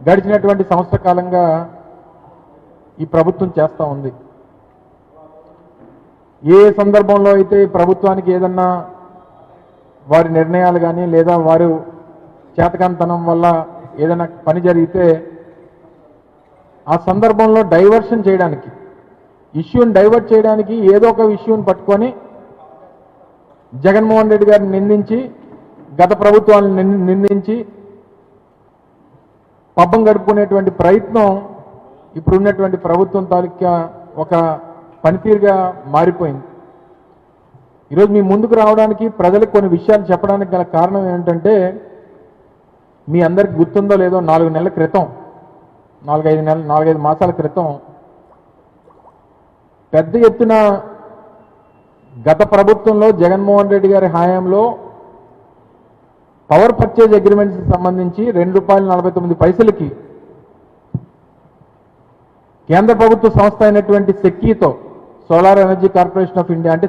గడిచినటువంటి సంవత్సర కాలంగా ఈ ప్రభుత్వం చేస్తూ ఉంది. ఏ సందర్భంలో అయితే ప్రభుత్వానికి ఏదన్నా వారి నిర్ణయాలు కానీ లేదా వారు చేతకాంతనం వల్ల ఏదైనా పని జరిగితే ఆ సందర్భంలో డైవర్షన్ చేయడానికి ఇష్యూని డైవర్ట్ చేయడానికి ఏదో ఒక ఇష్యూని పట్టుకొని జగన్మోహన్ రెడ్డి గారిని నిందించి గత ప్రభుత్వాలను నిన్- నిందించి పబ్బం గడుపుకునేటువంటి ప్రయత్నం ఇప్పుడున్నటువంటి ప్రభుత్వం తాలూకా ఒక పనితీరుగా మారిపోయింది. ఈరోజు మీ ముందుకు రావడానికి ప్రజలకు కొన్ని విషయాలు చెప్పడానికి గల కారణం ఏంటంటే మీ అందరికి గుర్తుందో లేదో నాలుగు నెలల క్రితం నాలుగైదు నెలలు నాలుగైదు మాసాల క్రితం పెద్ద ఎత్తున గత ప్రభుత్వంలో జగన్మోహన్ రెడ్డి గారి హయాంలో పవర్ పర్చేజ్ అగ్రిమెంట్స్ సంబంధించి రెండు రూపాయల నలభై తొమ్మిది పైసలకి కేంద్ర ప్రభుత్వ సంస్థ అయినటువంటి సెక్కీతో solar energy corporation of India అంటే